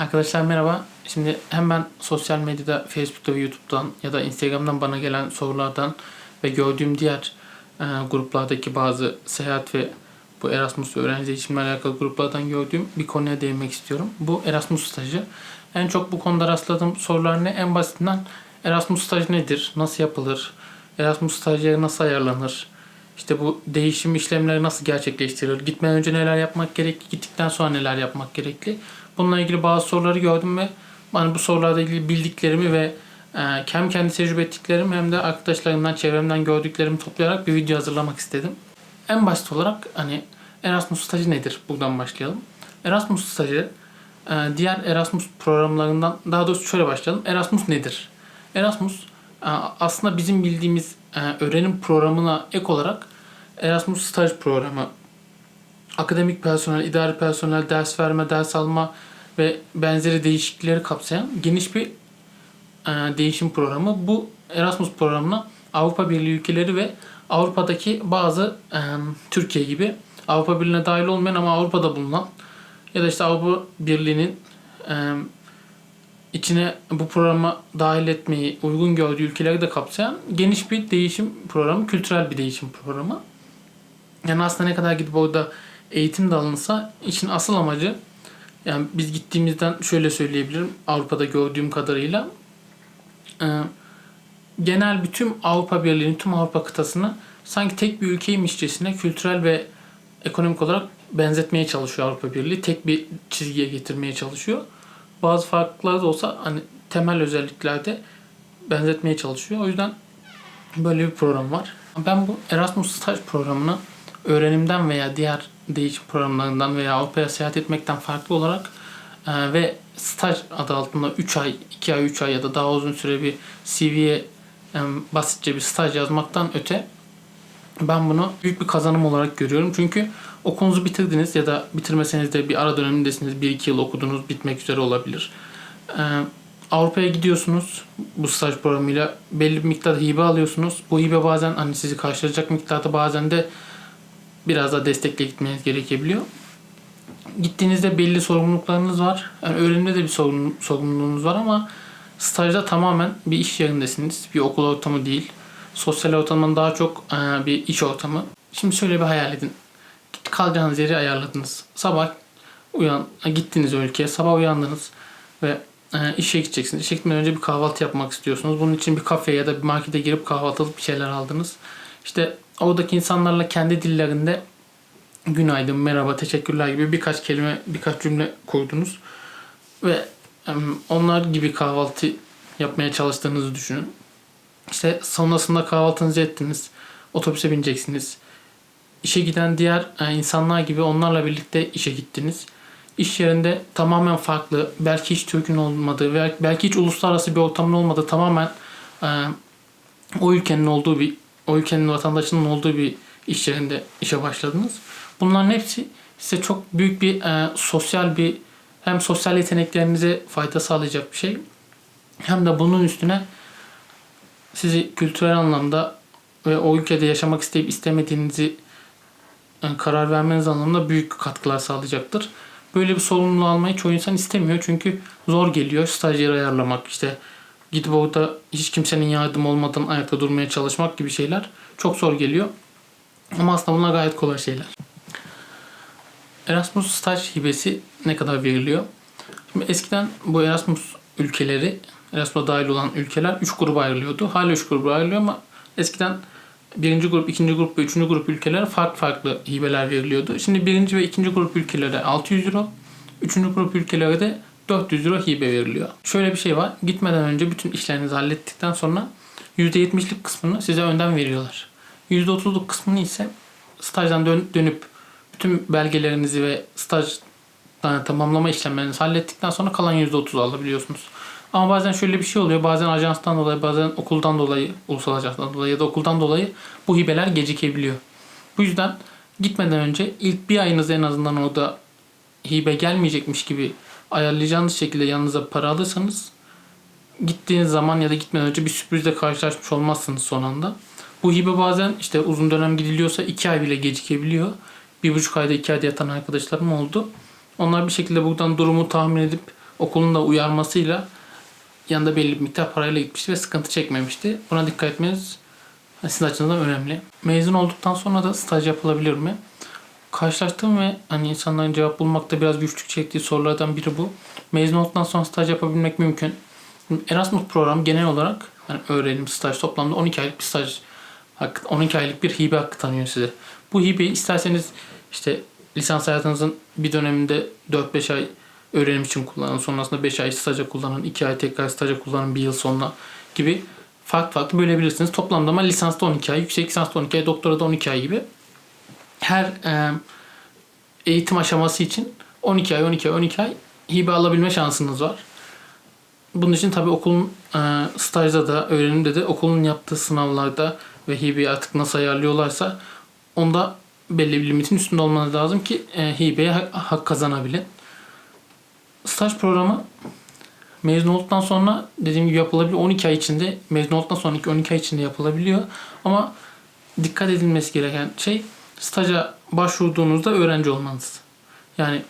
Arkadaşlar merhaba. Şimdi hem ben sosyal medyada, Facebook'ta ve YouTube'dan ya da Instagram'dan bana gelen sorulardan ve gördüğüm diğer e, gruplardaki bazı seyahat ve bu Erasmus öğrenci değişimle alakalı gruplardan gördüğüm bir konuya değinmek istiyorum. Bu Erasmus stajı. En çok bu konuda rastladığım sorular ne? En basitinden Erasmus stajı nedir? Nasıl yapılır? Erasmus stajyeri nasıl ayarlanır? İşte bu değişim işlemleri nasıl gerçekleştirilir? Gitmeden önce neler yapmak gerekli? Gittikten sonra neler yapmak gerekli? Bununla ilgili bazı soruları gördüm ve hani bu sorularla ilgili bildiklerimi ve e, hem kendi tecrübe ettiklerimi hem de arkadaşlarımdan, çevremden gördüklerimi toplayarak bir video hazırlamak istedim. En basit olarak hani Erasmus stajı nedir? Buradan başlayalım. Erasmus stajı e, diğer Erasmus programlarından daha doğrusu şöyle başlayalım. Erasmus nedir? Erasmus e, aslında bizim bildiğimiz öğrenim programına ek olarak Erasmus staj programı akademik personel, idari personel, ders verme, ders alma ve benzeri değişiklikleri kapsayan geniş bir e, değişim programı. Bu Erasmus programına Avrupa Birliği ülkeleri ve Avrupa'daki bazı e, Türkiye gibi Avrupa Birliği'ne dahil olmayan ama Avrupa'da bulunan ya da işte Avrupa Birliği'nin e, içine bu programa dahil etmeyi uygun gördüğü ülkeleri de kapsayan geniş bir değişim programı, kültürel bir değişim programı. Yani aslında ne kadar gidip orada eğitim de alınsa işin asıl amacı yani biz gittiğimizden şöyle söyleyebilirim Avrupa'da gördüğüm kadarıyla e, genel bütün Avrupa Birliği'nin tüm Avrupa kıtasını sanki tek bir ülkeymişçesine kültürel ve ekonomik olarak benzetmeye çalışıyor Avrupa Birliği. Tek bir çizgiye getirmeye çalışıyor. Bazı farklılıklar da olsa hani temel özelliklerde benzetmeye çalışıyor. O yüzden böyle bir program var. Ben bu Erasmus staj programını öğrenimden veya diğer değişim programlarından veya Avrupa'ya seyahat etmekten farklı olarak e, ve staj adı altında 3 ay, 2 ay, 3 ay ya da daha uzun süre bir CV'ye e, basitçe bir staj yazmaktan öte ben bunu büyük bir kazanım olarak görüyorum. Çünkü okulunuzu bitirdiniz ya da bitirmeseniz de bir ara dönemindesiniz. 1-2 yıl okudunuz, bitmek üzere olabilir. E, Avrupa'ya gidiyorsunuz bu staj programıyla belli bir miktarda hibe alıyorsunuz. Bu hibe bazen hani sizi karşılayacak miktarda bazen de biraz daha destekle gitmeniz gerekebiliyor. Gittiğinizde belli sorumluluklarınız var. Yani öğrenimde de bir sorumlu- sorumluluğunuz var ama stajda tamamen bir iş yerindesiniz. Bir okul ortamı değil. Sosyal ortamdan daha çok e, bir iş ortamı. Şimdi şöyle bir hayal edin. Kalacağınız yeri ayarladınız. Sabah uyan, gittiniz o ülkeye. Sabah uyandınız ve e, işe gideceksiniz. İşe gitmeden önce bir kahvaltı yapmak istiyorsunuz. Bunun için bir kafeye ya da bir markete girip kahvaltı alıp bir şeyler aldınız. İşte oradaki insanlarla kendi dillerinde günaydın, merhaba, teşekkürler gibi birkaç kelime, birkaç cümle kurdunuz. Ve onlar gibi kahvaltı yapmaya çalıştığınızı düşünün. İşte sonrasında kahvaltınızı ettiniz. Otobüse bineceksiniz. İşe giden diğer e, insanlar gibi onlarla birlikte işe gittiniz. İş yerinde tamamen farklı, belki hiç Türk'ün olmadığı, belki hiç uluslararası bir ortamın olmadığı tamamen e, o ülkenin olduğu bir o ülkenin vatandaşının olduğu bir iş yerinde işe başladınız. Bunların hepsi size çok büyük bir e, sosyal bir hem sosyal yeteneklerinize fayda sağlayacak bir şey hem de bunun üstüne sizi kültürel anlamda ve o ülkede yaşamak isteyip istemediğinizi e, karar vermeniz anlamında büyük katkılar sağlayacaktır. Böyle bir sorumluluğu almayı çoğu insan istemiyor çünkü zor geliyor. Stajyeri ayarlamak işte gidip orada hiç kimsenin yardım olmadan ayakta durmaya çalışmak gibi şeyler çok zor geliyor. Ama aslında bunlar gayet kolay şeyler. Erasmus staj hibesi ne kadar veriliyor? Şimdi eskiden bu Erasmus ülkeleri, Erasmus'a dahil olan ülkeler 3 gruba ayrılıyordu. Hala 3 gruba ayrılıyor ama eskiden birinci grup, ikinci grup ve üçüncü grup ülkelere farklı farklı hibeler veriliyordu. Şimdi birinci ve ikinci grup ülkelere 600 euro, üçüncü grup ülkelere de 400 euro hibe veriliyor. Şöyle bir şey var. Gitmeden önce bütün işlerinizi hallettikten sonra %70'lik kısmını size önden veriyorlar. %30'luk kısmını ise stajdan dön- dönüp bütün belgelerinizi ve staj yani tamamlama işlemlerinizi hallettikten sonra kalan %30'u alabiliyorsunuz. Ama bazen şöyle bir şey oluyor. Bazen ajanstan dolayı, bazen okuldan dolayı, ulusal ajanstan dolayı ya da okuldan dolayı bu hibeler gecikebiliyor. Bu yüzden gitmeden önce ilk bir ayınız en azından orada hibe gelmeyecekmiş gibi ayarlayacağınız şekilde yanınıza para alırsanız gittiğiniz zaman ya da gitmeden önce bir sürprizle karşılaşmış olmazsınız son anda. Bu hibe bazen işte uzun dönem gidiliyorsa iki ay bile gecikebiliyor. Bir buçuk ayda iki ayda yatan arkadaşlarım oldu. Onlar bir şekilde buradan durumu tahmin edip okulun da uyarmasıyla yanında belli bir miktar parayla gitmişti ve sıkıntı çekmemişti. Buna dikkat etmeniz sizin açınızdan önemli. Mezun olduktan sonra da staj yapılabilir mi? Karşılaştığım ve hani insanların cevap bulmakta biraz güçlük çektiği sorulardan biri bu. Mezun olduktan sonra staj yapabilmek mümkün. Erasmus program genel olarak hani öğrenim, staj toplamda 12 aylık bir staj hakkı, 12 aylık bir hibe hakkı tanıyor size. Bu hibeyi isterseniz işte lisans hayatınızın bir döneminde 4-5 ay öğrenim için kullanın. Sonrasında 5 ay staja kullanın. 2 ay tekrar staja kullanın. Bir yıl sonra gibi farklı farklı bölebilirsiniz. Toplamda ama lisansta 12 ay, yüksek lisansta 12 ay, doktorada 12 ay gibi. Her e, eğitim aşaması için 12 ay, 12 ay, 12 ay hibe alabilme şansınız var. Bunun için tabii okulun e, stajda da, öğrenimde de okulun yaptığı sınavlarda ve hibeyi artık nasıl ayarlıyorlarsa onda belli bir limitin üstünde olmanız lazım ki e, hibeye hak, kazanabilin. Staj programı mezun olduktan sonra dediğim gibi yapılabiliyor. 12 ay içinde mezun olduktan sonraki 12 ay içinde yapılabiliyor. Ama dikkat edilmesi gereken şey staja başvurduğunuzda öğrenci olmanız. Yani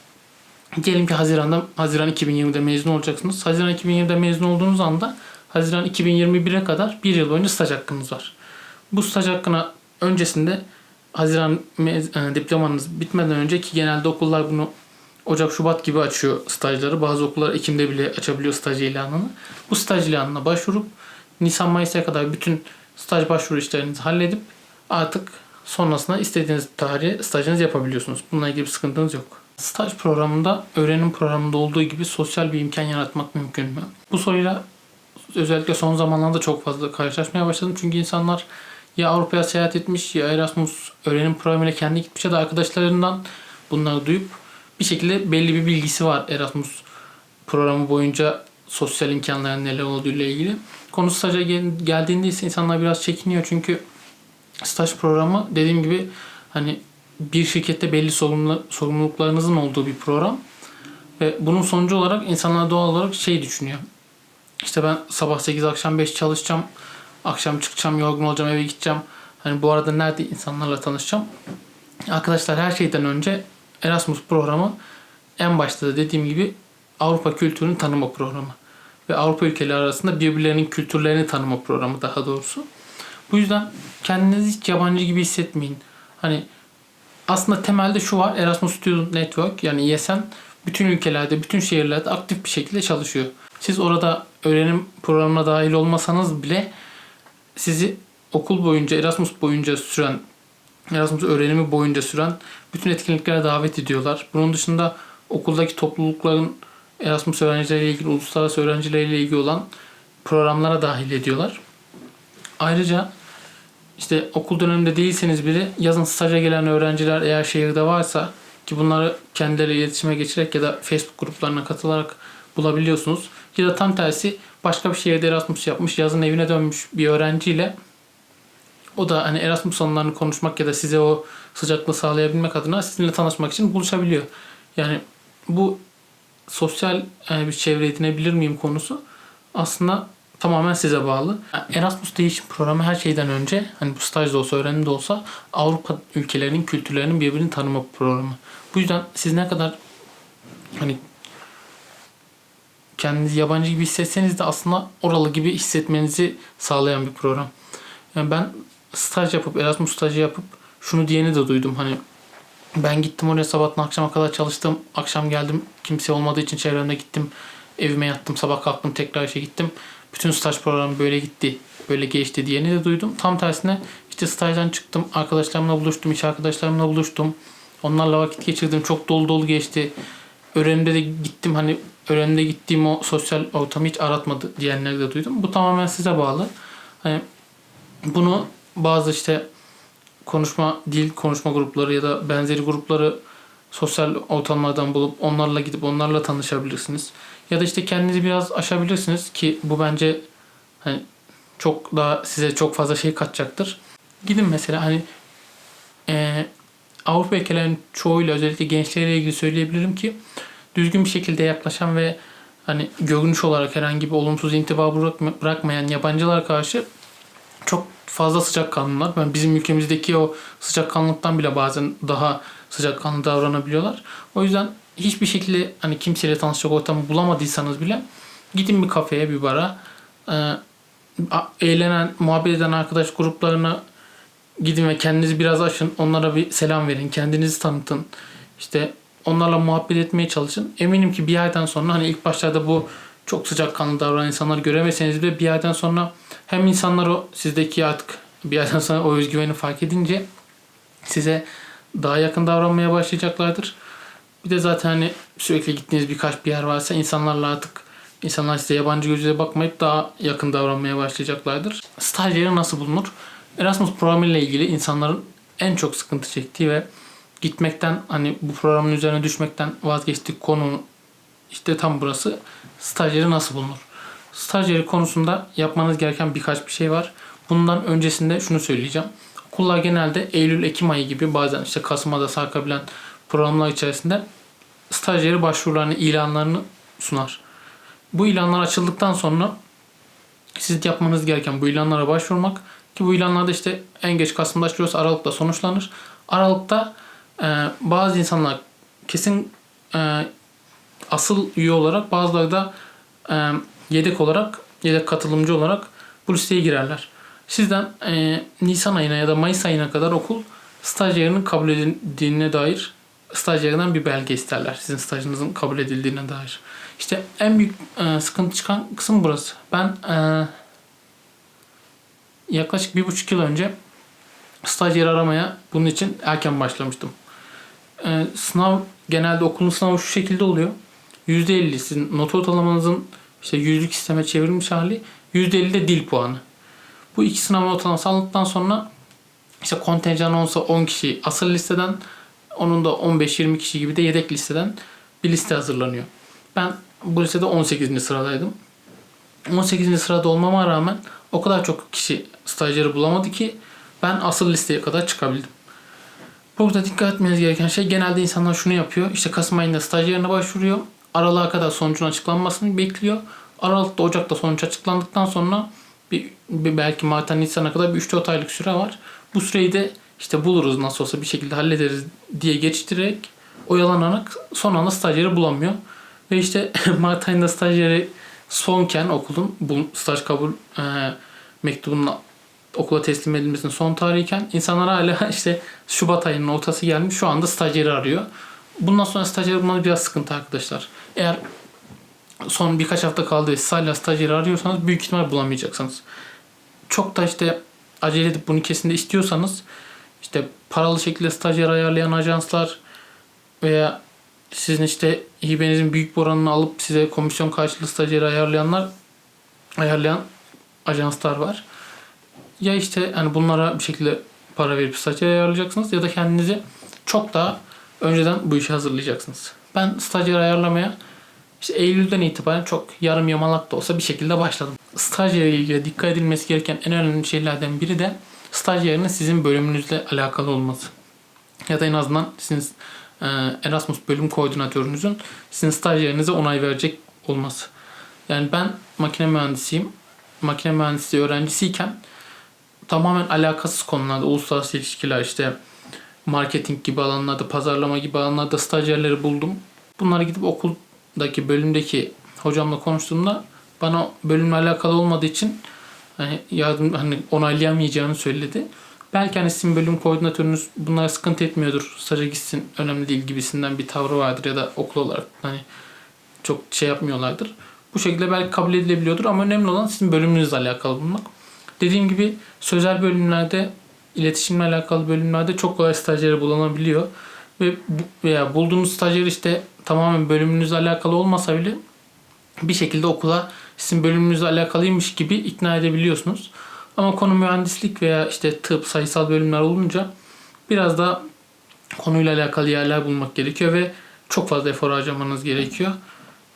diyelim ki Haziran'da Haziran 2020'de mezun olacaksınız. Haziran 2020'de mezun olduğunuz anda Haziran 2021'e kadar bir yıl boyunca staj hakkınız var. Bu staj hakkına öncesinde Haziran mez- e, diplomanız bitmeden önce ki genelde okullar bunu Ocak, Şubat gibi açıyor stajları. Bazı okullar Ekim'de bile açabiliyor staj ilanını. Bu staj ilanına başvurup Nisan Mayıs'a kadar bütün staj başvuru işlerinizi halledip artık sonrasında istediğiniz tarihe stajınızı yapabiliyorsunuz. Bununla ilgili bir sıkıntınız yok. Staj programında öğrenim programında olduğu gibi sosyal bir imkan yaratmak mümkün mü? Bu soruyla özellikle son zamanlarda çok fazla karşılaşmaya başladım. Çünkü insanlar ya Avrupa'ya seyahat etmiş ya Erasmus öğrenim programıyla kendi gitmiş ya da arkadaşlarından bunları duyup bir şekilde belli bir bilgisi var Erasmus programı boyunca sosyal imkanların neler olduğu ile ilgili. Konu staja gel- geldiğinde ise insanlar biraz çekiniyor çünkü staj programı dediğim gibi hani bir şirkette belli sorumlu, sorumluluklarınızın olduğu bir program ve bunun sonucu olarak insanlar doğal olarak şey düşünüyor. İşte ben sabah 8 akşam 5 çalışacağım. Akşam çıkacağım yorgun olacağım eve gideceğim. Hani bu arada nerede insanlarla tanışacağım. Arkadaşlar her şeyden önce Erasmus programı en başta da dediğim gibi Avrupa kültürünü tanıma programı. Ve Avrupa ülkeleri arasında birbirlerinin kültürlerini tanıma programı daha doğrusu. Bu yüzden kendinizi hiç yabancı gibi hissetmeyin. Hani aslında temelde şu var. Erasmus Student Network yani ESN bütün ülkelerde, bütün şehirlerde aktif bir şekilde çalışıyor. Siz orada öğrenim programına dahil olmasanız bile sizi okul boyunca, Erasmus boyunca süren, Erasmus öğrenimi boyunca süren bütün etkinliklere davet ediyorlar. Bunun dışında okuldaki toplulukların Erasmus öğrencileriyle ilgili, uluslararası öğrencileriyle ilgili olan programlara dahil ediyorlar. Ayrıca işte okul döneminde değilseniz bile yazın staja gelen öğrenciler eğer şehirde varsa ki bunları kendileri iletişime geçerek ya da Facebook gruplarına katılarak bulabiliyorsunuz. Ya da tam tersi başka bir şehirde Erasmus yapmış, yazın evine dönmüş bir öğrenciyle o da hani Erasmus anılarını konuşmak ya da size o sıcaklığı sağlayabilmek adına sizinle tanışmak için buluşabiliyor. Yani bu sosyal bir çevre edinebilir miyim konusu aslında tamamen size bağlı. Erasmus değişim programı her şeyden önce hani bu staj da olsa öğrenim de olsa Avrupa ülkelerinin kültürlerinin birbirini tanıma programı. Bu yüzden siz ne kadar hani kendinizi yabancı gibi hissetseniz de aslında oralı gibi hissetmenizi sağlayan bir program. Yani ben staj yapıp Erasmus stajı yapıp şunu diyeni de duydum hani ben gittim oraya sabahtan akşama kadar çalıştım. Akşam geldim kimse olmadığı için çevremde gittim. Evime yattım sabah kalktım tekrar işe gittim. Bütün staj programı böyle gitti. Böyle geçti diyeni de duydum. Tam tersine işte stajdan çıktım. Arkadaşlarımla buluştum. iş arkadaşlarımla buluştum. Onlarla vakit geçirdim. Çok dolu dolu geçti. Öğrenimde de gittim hani öğrenimde gittiğim o sosyal ortamı hiç aratmadı diyenleri de duydum. Bu tamamen size bağlı. Hani bunu bazı işte konuşma dil konuşma grupları ya da benzeri grupları sosyal ortamlardan bulup onlarla gidip onlarla tanışabilirsiniz. Ya da işte kendinizi biraz aşabilirsiniz ki bu bence hani çok daha size çok fazla şey katacaktır. Gidin mesela hani eee Avrupa ülkelerinin çoğuyla özellikle gençlere ilgili söyleyebilirim ki düzgün bir şekilde yaklaşan ve hani görünüş olarak herhangi bir olumsuz intiba bırakma, bırakmayan yabancılara karşı çok fazla sıcakkanlılar. Yani bizim ülkemizdeki o sıcakkanlılıktan bile bazen daha sıcakkanlı davranabiliyorlar. O yüzden hiçbir şekilde hani kimseyle tanışacak ortamı bulamadıysanız bile gidin bir kafeye bir bara e, eğlenen muhabbet eden arkadaş gruplarına gidin ve kendinizi biraz açın. Onlara bir selam verin kendinizi tanıtın. İşte onlarla muhabbet etmeye çalışın. Eminim ki bir aydan sonra hani ilk başlarda bu çok sıcakkanlı davranan insanları göremeseniz bile bir aydan sonra hem insanlar o sizdeki artık bir aydan sonra o özgüveni fark edince size daha yakın davranmaya başlayacaklardır. Bir de zaten hani sürekli gittiğiniz birkaç bir yer varsa insanlarla artık insanlar size yabancı gözüyle bakmayıp daha yakın davranmaya başlayacaklardır. Stajyeri nasıl bulunur? Erasmus programı ile ilgili insanların en çok sıkıntı çektiği ve gitmekten hani bu programın üzerine düşmekten vazgeçtiği konu işte tam burası. Stajyeri nasıl bulunur? Stajyeri konusunda yapmanız gereken birkaç bir şey var. Bundan öncesinde şunu söyleyeceğim. Okullar genelde Eylül-Ekim ayı gibi bazen işte Kasım'a da sarkabilen programlar içerisinde stajyeri başvurularını, ilanlarını sunar. Bu ilanlar açıldıktan sonra siz yapmanız gereken bu ilanlara başvurmak ki bu ilanlarda işte en geç Kasım'da açılıyorsa Aralık'ta sonuçlanır. Aralık'ta e, bazı insanlar kesin e, asıl üye olarak bazıları da e, yedek olarak yedek katılımcı olarak bu listeye girerler. Sizden e, Nisan ayına ya da Mayıs ayına kadar okul stajyerinin kabul edildiğine dair stajyerinden bir belge isterler. Sizin stajınızın kabul edildiğine dair. İşte en büyük e, sıkıntı çıkan kısım burası. Ben e, yaklaşık bir buçuk yıl önce stajyer aramaya bunun için erken başlamıştım. E, sınav genelde okulun sınavı şu şekilde oluyor. %50 sizin not ortalamanızın işte yüzlük sisteme çevrilmiş hali. %50 de dil puanı. Bu iki sınav ortalaması alındıktan sonra işte kontenjan olsa 10 kişi asıl listeden onun da 15-20 kişi gibi de yedek listeden bir liste hazırlanıyor. Ben bu listede 18. sıradaydım. 18. sırada olmama rağmen o kadar çok kişi stajyeri bulamadı ki ben asıl listeye kadar çıkabildim. Burada dikkat etmeniz gereken şey genelde insanlar şunu yapıyor. İşte Kasım ayında stajyerine başvuruyor. Aralığa kadar sonucun açıklanmasını bekliyor. Aralık'ta Ocak'ta sonuç açıklandıktan sonra bir, belki Mart'tan Nisan'a kadar bir 3-4 aylık süre var. Bu süreyi de işte buluruz nasıl olsa bir şekilde hallederiz diye geçtirerek oyalanarak son anda stajyeri bulamıyor. Ve işte Mart ayında stajyeri sonken okulun bu staj kabul e, mektubunun okula teslim edilmesinin son tarihiyken insanlar hala işte Şubat ayının ortası gelmiş şu anda stajyeri arıyor. Bundan sonra stajyeri bulmanız biraz sıkıntı arkadaşlar. Eğer son birkaç hafta kaldı ve hala stajyeri arıyorsanız büyük ihtimal bulamayacaksınız. Çok da işte acele edip bunu kesin de istiyorsanız işte paralı şekilde stajyer ayarlayan ajanslar veya sizin işte hibenizin büyük bir oranını alıp size komisyon karşılığı stajyeri ayarlayanlar ayarlayan ajanslar var. Ya işte hani bunlara bir şekilde para verip stajyer ayarlayacaksınız ya da kendinizi çok daha önceden bu işi hazırlayacaksınız. Ben stajyer ayarlamaya işte Eylül'den itibaren çok yarım yamalak da olsa bir şekilde başladım. Stajyerle ilgili dikkat edilmesi gereken en önemli şeylerden biri de stajyerin sizin bölümünüzle alakalı olması. Ya da en azından sizin e, Erasmus bölüm koordinatörünüzün sizin stajyerinize onay verecek olması. Yani ben makine mühendisiyim. Makine mühendisliği öğrencisiyken tamamen alakasız konularda uluslararası ilişkiler işte marketing gibi alanlarda, pazarlama gibi alanlarda stajyerleri buldum. Bunlara gidip okuldaki bölümdeki hocamla konuştuğumda bana bölümle alakalı olmadığı için hani yardım hani onaylayamayacağını söyledi. Belki hani sizin bölüm koordinatörünüz bunlara sıkıntı etmiyordur. Staja gitsin önemli değil gibisinden bir tavrı vardır ya da okul olarak hani çok şey yapmıyorlardır. Bu şekilde belki kabul edilebiliyordur ama önemli olan sizin bölümünüzle alakalı bulmak. Dediğim gibi sözel bölümlerde iletişimle alakalı bölümlerde çok kolay stajyeri bulunabiliyor. Ve bu, veya bulduğunuz stajyer işte tamamen bölümünüzle alakalı olmasa bile bir şekilde okula sizin bölümünüzle alakalıymış gibi ikna edebiliyorsunuz. Ama konu mühendislik veya işte tıp, sayısal bölümler olunca biraz da konuyla alakalı yerler bulmak gerekiyor ve çok fazla efor harcamanız gerekiyor.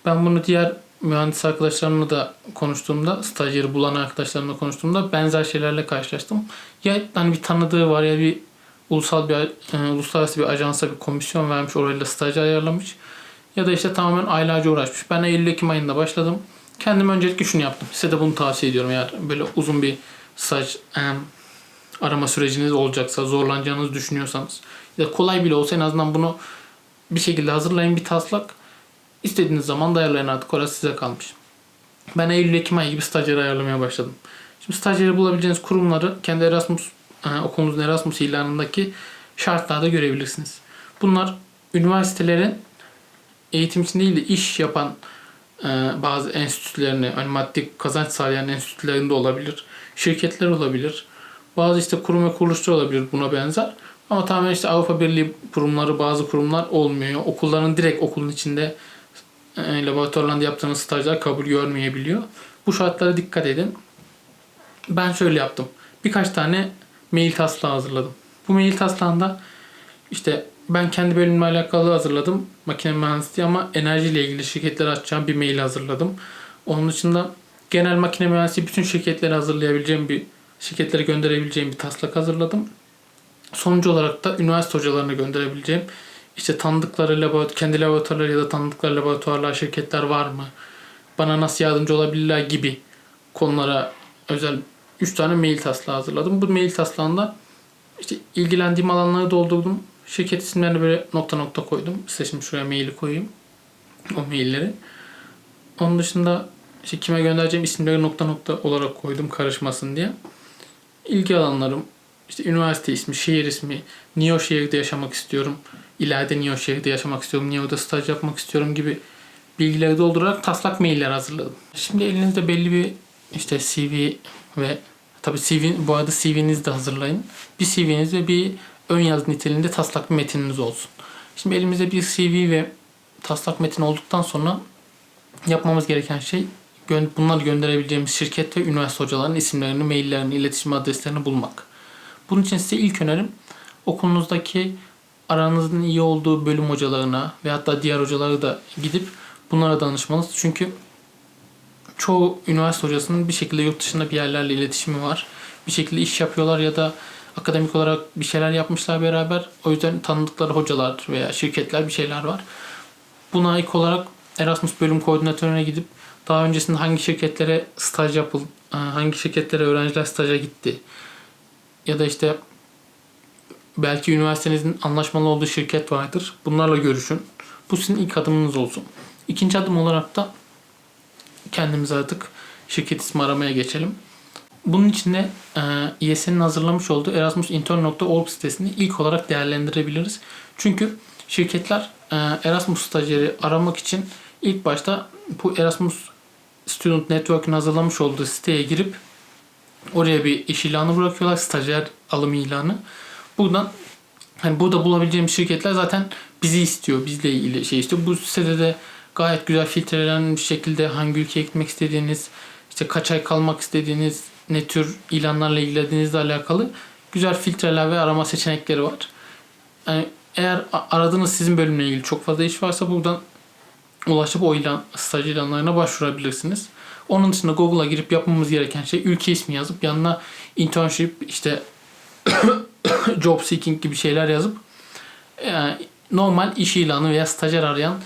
Ben bunu diğer mühendis arkadaşlarımla da konuştuğumda, stajyeri bulan arkadaşlarımla konuştuğumda benzer şeylerle karşılaştım. Ya hani bir tanıdığı var ya bir ulusal bir e, uluslararası bir ajansa bir komisyon vermiş orayla stajyer ayarlamış. Ya da işte tamamen aylarca uğraşmış. Ben Eylül-Ekim ayında başladım. Kendim öncelikle şunu yaptım. Size de bunu tavsiye ediyorum eğer böyle uzun bir staj e, arama süreciniz olacaksa, zorlanacağınızı düşünüyorsanız ya da kolay bile olsa en azından bunu bir şekilde hazırlayın bir taslak. İstediğiniz zaman da ayarlayın artık orası size kalmış. Ben Eylül-Ekim ayı gibi stajyer ayarlamaya başladım. Şimdi stajyeri bulabileceğiniz kurumları kendi Erasmus okulunuzun Erasmus ilanındaki şartlarda görebilirsiniz. Bunlar üniversitelerin eğitim için değil de iş yapan e, bazı enstitülerini, hani maddi kazanç sağlayan enstitülerinde olabilir. Şirketler olabilir. Bazı işte kurum ve kuruluşlar olabilir buna benzer. Ama tamamen işte Avrupa Birliği kurumları, bazı kurumlar olmuyor. Okulların direkt okulun içinde e, laboratuvarlarında yaptığınız stajlar kabul görmeyebiliyor. Bu şartlara dikkat edin. Ben şöyle yaptım. Birkaç tane mail taslağı hazırladım. Bu mail taslağında işte ben kendi bölümümle alakalı hazırladım. Makine mühendisliği ama enerjiyle ilgili şirketlere açacağım bir mail hazırladım. Onun dışında genel makine mühendisliği bütün şirketlere hazırlayabileceğim bir şirketlere gönderebileceğim bir taslak hazırladım. Sonucu olarak da üniversite hocalarına gönderebileceğim işte tanıdıkları laboratuvar, kendi laboratuvarları ya da tanıdıkları laboratuvarlar, şirketler var mı? Bana nasıl yardımcı olabilirler gibi konulara özel 3 tane mail taslağı hazırladım. Bu mail taslağında işte ilgilendiğim alanları doldurdum. Şirket isimlerini böyle nokta nokta koydum. Size şimdi şuraya maili koyayım. O mailleri. Onun dışında işte kime göndereceğim isimleri nokta nokta olarak koydum karışmasın diye. İlgi alanlarım, işte üniversite ismi, şehir ismi, niye şehirde yaşamak istiyorum, ileride niye şehirde yaşamak istiyorum, niye staj yapmak istiyorum gibi bilgileri doldurarak taslak mailler hazırladım. Şimdi elinizde belli bir işte CV ve tabi CV bu arada CV'nizi de hazırlayın. Bir CV'niz ve bir ön yazı niteliğinde taslak bir metininiz olsun. Şimdi elimizde bir CV ve taslak metin olduktan sonra yapmamız gereken şey bunları gönderebileceğimiz şirket ve üniversite hocalarının isimlerini, maillerini, iletişim adreslerini bulmak. Bunun için size ilk önerim okulunuzdaki aranızın iyi olduğu bölüm hocalarına ve hatta diğer hocalara da gidip bunlara danışmanız. Çünkü çoğu üniversite hocasının bir şekilde yurt dışında bir yerlerle iletişimi var. Bir şekilde iş yapıyorlar ya da akademik olarak bir şeyler yapmışlar beraber. O yüzden tanıdıkları hocalar veya şirketler bir şeyler var. Buna ek olarak Erasmus bölüm koordinatörüne gidip daha öncesinde hangi şirketlere staj yapıldı, hangi şirketlere öğrenciler staja gitti ya da işte belki üniversitenizin anlaşmalı olduğu şirket vardır. Bunlarla görüşün. Bu sizin ilk adımınız olsun. İkinci adım olarak da kendimiz artık şirket ismi aramaya geçelim. Bunun için de e, İES'nin hazırlamış olduğu erasmusintern.org sitesini ilk olarak değerlendirebiliriz. Çünkü şirketler e, Erasmus stajyeri aramak için ilk başta bu Erasmus Student Network'ün hazırlamış olduğu siteye girip oraya bir iş ilanı bırakıyorlar. Stajyer alım ilanı. Buradan hani burada bulabileceğimiz şirketler zaten bizi istiyor. Bizle ilgili şey istiyor. Bu sitede de gayet güzel filtrelenmiş şekilde hangi ülkeye gitmek istediğiniz, işte kaç ay kalmak istediğiniz, ne tür ilanlarla ilgilendiğinizle alakalı güzel filtreler ve arama seçenekleri var. Yani eğer aradığınız sizin bölümle ilgili çok fazla iş varsa buradan ulaşıp o ilan, staj ilanlarına başvurabilirsiniz. Onun dışında Google'a girip yapmamız gereken şey ülke ismi yazıp yanına internship işte job seeking gibi şeyler yazıp yani normal iş ilanı veya stajyer arayan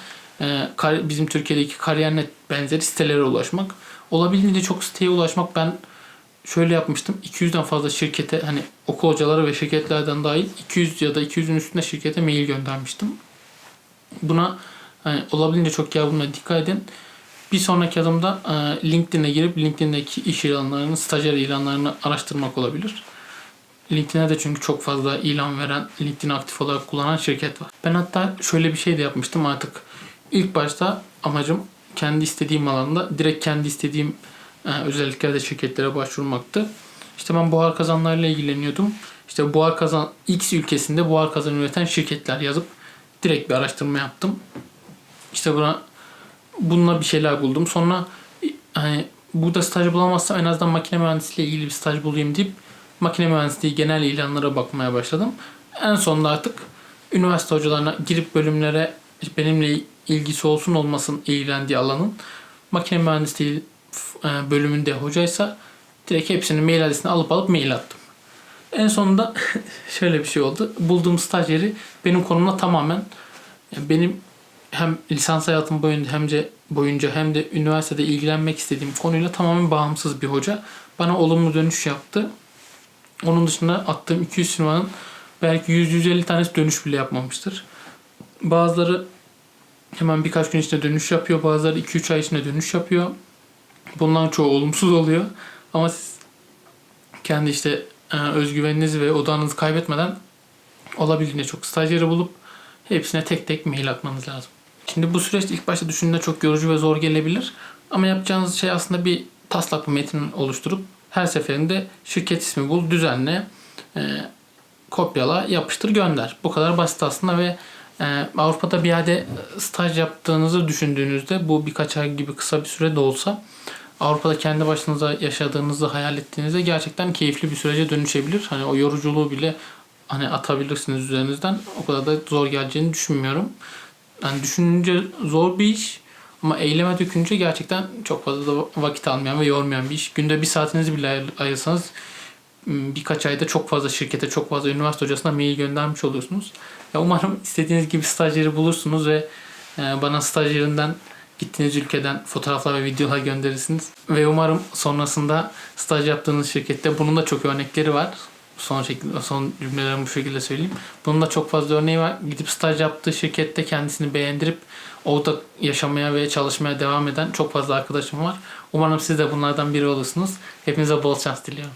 bizim Türkiye'deki kariyer.net benzeri sitelere ulaşmak. Olabildiğince çok siteye ulaşmak ben şöyle yapmıştım. 200'den fazla şirkete hani okul hocaları ve şirketlerden dahil 200 ya da 200'ün üstünde şirkete mail göndermiştim. Buna hani olabildiğince çok yer bulmaya dikkat edin. Bir sonraki adımda e, LinkedIn'e girip LinkedIn'deki iş ilanlarını, stajyer ilanlarını araştırmak olabilir. LinkedIn'e de çünkü çok fazla ilan veren, LinkedIn aktif olarak kullanan şirket var. Ben hatta şöyle bir şey de yapmıştım artık. İlk başta amacım kendi istediğim alanda direkt kendi istediğim e, özelliklerde şirketlere başvurmaktı. İşte ben buhar kazanlarıyla ilgileniyordum. İşte buhar kazan X ülkesinde buhar kazan üreten şirketler yazıp direkt bir araştırma yaptım. İşte buna bununla bir şeyler buldum. Sonra hani burada staj bulamazsam en azından makine mühendisliği ilgili bir staj bulayım deyip makine mühendisliği genel ilanlara bakmaya başladım. En sonunda artık üniversite hocalarına girip bölümlere benimle ilgisi olsun olmasın ilgilendiği alanın makine mühendisliği e, bölümünde hocaysa direkt hepsini mail adresine alıp alıp mail attım. En sonunda şöyle bir şey oldu. Bulduğum stajyeri benim konumla tamamen benim hem lisans hayatım boyunca hem de boyunca hem de üniversitede ilgilenmek istediğim konuyla tamamen bağımsız bir hoca. Bana olumlu dönüş yaptı. Onun dışında attığım 200 firmanın belki 100-150 tanesi dönüş bile yapmamıştır. Bazıları hemen birkaç gün içinde dönüş yapıyor. Bazıları 2-3 ay içinde dönüş yapıyor. Bunların çoğu olumsuz oluyor. Ama siz kendi işte e, özgüveninizi ve odağınızı kaybetmeden olabildiğince çok stajyeri bulup hepsine tek tek mail atmanız lazım. Şimdi bu süreç ilk başta düşündüğünde çok yorucu ve zor gelebilir. Ama yapacağınız şey aslında bir taslak bir metin oluşturup her seferinde şirket ismi bul, düzenle, e, kopyala, yapıştır, gönder. Bu kadar basit aslında ve e, Avrupa'da bir yerde staj yaptığınızı düşündüğünüzde bu birkaç ay gibi kısa bir süre de olsa Avrupa'da kendi başınıza yaşadığınızı hayal ettiğinizde gerçekten keyifli bir sürece dönüşebilir. Hani o yoruculuğu bile hani atabilirsiniz üzerinizden. O kadar da zor geleceğini düşünmüyorum. Yani düşününce zor bir iş ama eyleme dökünce gerçekten çok fazla da vakit almayan ve yormayan bir iş. Günde bir saatinizi bile ayır- ayırsanız birkaç ayda çok fazla şirkete, çok fazla üniversite hocasına mail göndermiş oluyorsunuz. Ya umarım istediğiniz gibi stajyeri bulursunuz ve e, bana stajyerinden gittiğiniz ülkeden fotoğraflar ve videolar gönderirsiniz. Ve umarım sonrasında staj yaptığınız şirkette bunun da çok örnekleri var. Son şekilde son cümlelerimi bu şekilde söyleyeyim. Bunun da çok fazla örneği var. Gidip staj yaptığı şirkette kendisini beğendirip orada yaşamaya ve çalışmaya devam eden çok fazla arkadaşım var. Umarım siz de bunlardan biri olursunuz. Hepinize bol şans diliyorum.